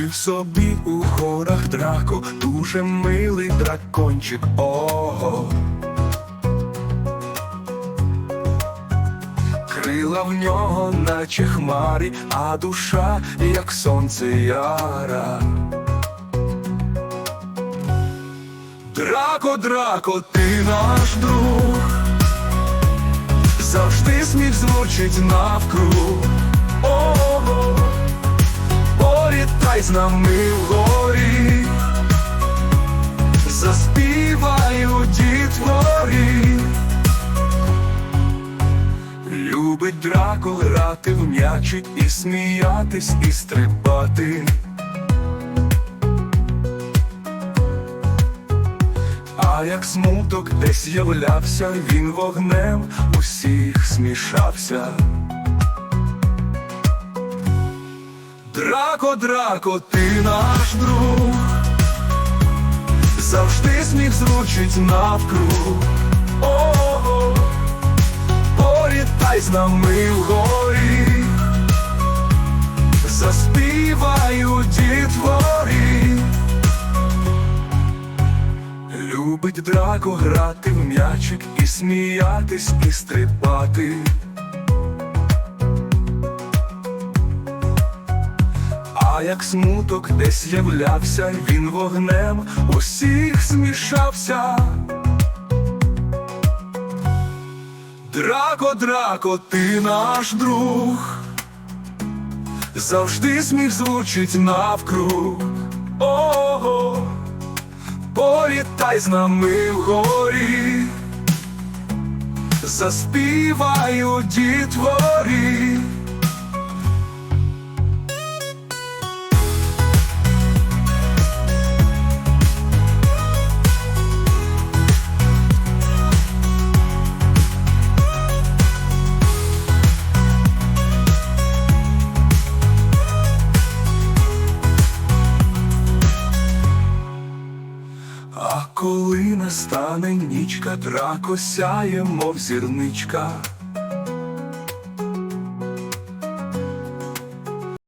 Жив собі у горах драко, дуже милий дракончик. Ого. Крила в нього, наче хмарі, а душа, як сонце яра. Драко, драко, ти наш друг, завжди сміх звучить навкруг. Ого, політай з нами вгорі, заспіваю дітворі. Любить драко грати в м'ячик і сміятись, і стрибати. А як смуток десь являвся, він вогнем усіх смішався. Драко, драко, ти наш друг, завжди сміх звучить навкруг. Ого, політай з нами вгорі, заспіваю дітворі. Любить драко грати в м'ячик і сміятись, і стрибати. Як смуток десь являвся, він вогнем усіх смішався. Драко, драко, ти наш друг, завжди сміх звучить навкруг. Ого, політай з нами вгорі, заспіваю дітворі. А коли настане нічка, драко сяє, мов зірничка.